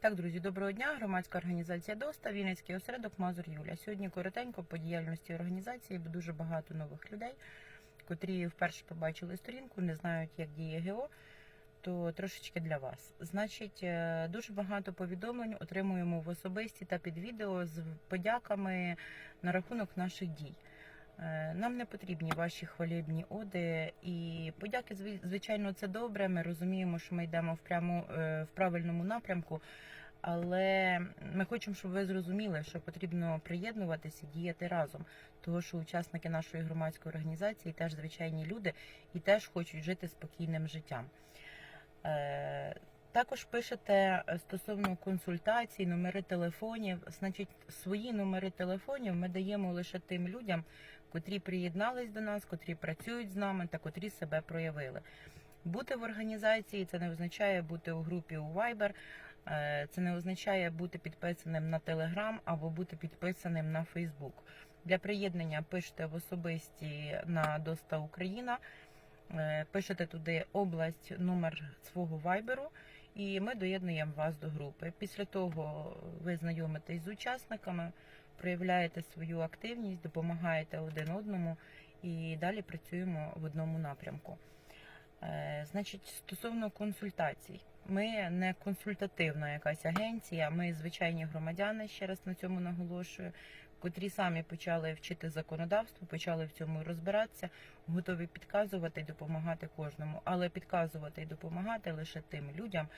Так, друзі, доброго дня. Громадська організація ДОСТА, Вінницький осередок Мазур Юля. Сьогодні коротенько по діяльності організації, бо дуже багато нових людей, котрі вперше побачили сторінку, не знають, як діє ГО. То трошечки для вас. Значить, е, дуже багато повідомлень отримуємо в особисті та під відео з подяками на рахунок наших дій. Е, Нам не потрібні ваші хвалібні оди і подяки, зви- звичайно, це добре. Ми розуміємо, що ми йдемо в прямо е, в правильному напрямку. Але ми хочемо, щоб ви зрозуміли, що потрібно приєднуватися, діяти разом. Того, що учасники нашої громадської організації теж звичайні люди і теж хочуть жити спокійним життям. Також пишете е, стосовно консультацій, номери телефонів. Значить, свої номери телефонів ми даємо лише тим людям, котрі приєднались до нас, котрі працюють з нами та котрі себе проявили. Бути в організації це не означає бути у групі у Viber, е, це не означає бути підписаним на Telegram або бути підписаним на Facebook. Для приєднання пишете в особисті на Доста Україна, е, пишете туди область, номер свого вайберу, і ми доєднуємо вас до групи. Після того ви знайомитесь з учасниками, проявляєте свою активність, допомагаєте один одному і далі працюємо в одному напрямку. Е, Значить, стосовно консультацій, ми не консультативна якась агенція, ми звичайні громадяни, ще раз на цьому наголошую, котрі самі почали вчити законодавство, почали в цьому розбиратися, готові підказувати і допомагати кожному, але підказувати і допомагати лише тим людям,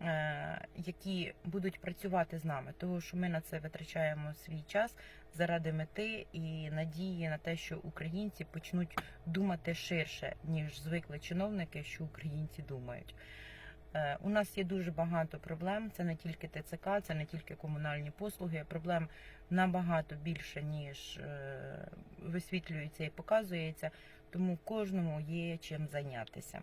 е, які будуть працювати з нами, тому що ми на це витрачаємо свій час заради мети і надії на те, що українці почнуть думати ширше, ніж звикли чиновники, що українці думають. Е, У нас є дуже багато проблем. Це не тільки ТЦК, це не тільки комунальні послуги. Проблем набагато більше, ніж е, висвітлюється і показується. Тому кожному є чим зайнятися.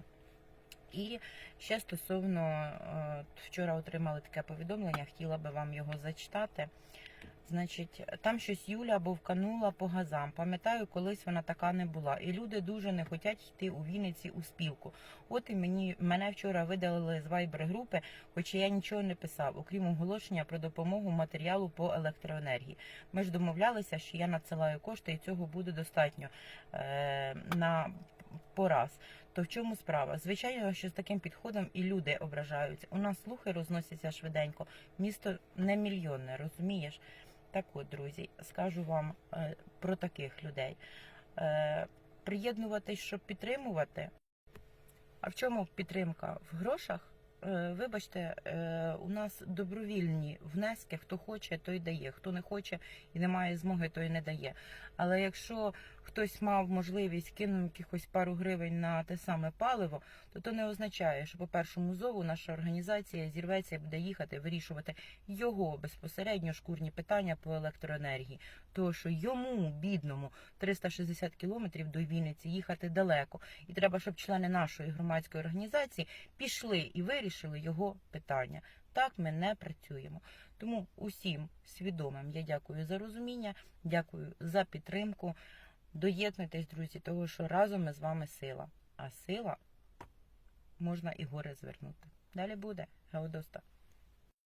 І ще стосовно е, вчора отримали таке повідомлення, хотіла би вам його зачитати. Значить, там щось Юля бовканула по газам. Пам'ятаю, колись вона така не була. І люди дуже не хочуть йти у Вінниці у спілку. От і мені мене вчора видалили з вайбер групи, хоча я нічого не писав, окрім оголошення про допомогу матеріалу по електроенергії. Ми ж домовлялися, що я надсилаю кошти, і цього буде достатньо е, на пораз. То в чому справа? Звичайно, що з таким підходом і люди ображаються. У нас слухи розносяться швиденько. Місто не мільйонне, розумієш? Так от, друзі, скажу вам е, про таких людей. Е, приєднуватись, щоб підтримувати. А в чому підтримка? В грошах? Е, вибачте, у нас добровільні внески. Хто хоче, той дає. Хто не хоче і не має змоги, той не дає. Але якщо хтось мав можливість кинув якихось пару гривень на те саме паливо, то то не означає, що по першому зову наша організація зірветься і буде їхати вирішувати його безпосередньо шкурні питання по електроенергії. Тому що йому, бідному, 360 кілометрів до Вінниці їхати далеко, і треба, щоб члени нашої громадської організації пішли і вирішили його питання. Так ми не працюємо. Тому усім свідомим я дякую за розуміння, дякую за підтримку. Доєднуйтесь, друзі, того що разом ми з вами сила. А сила можна і гори звернути. Далі буде. Геодоста.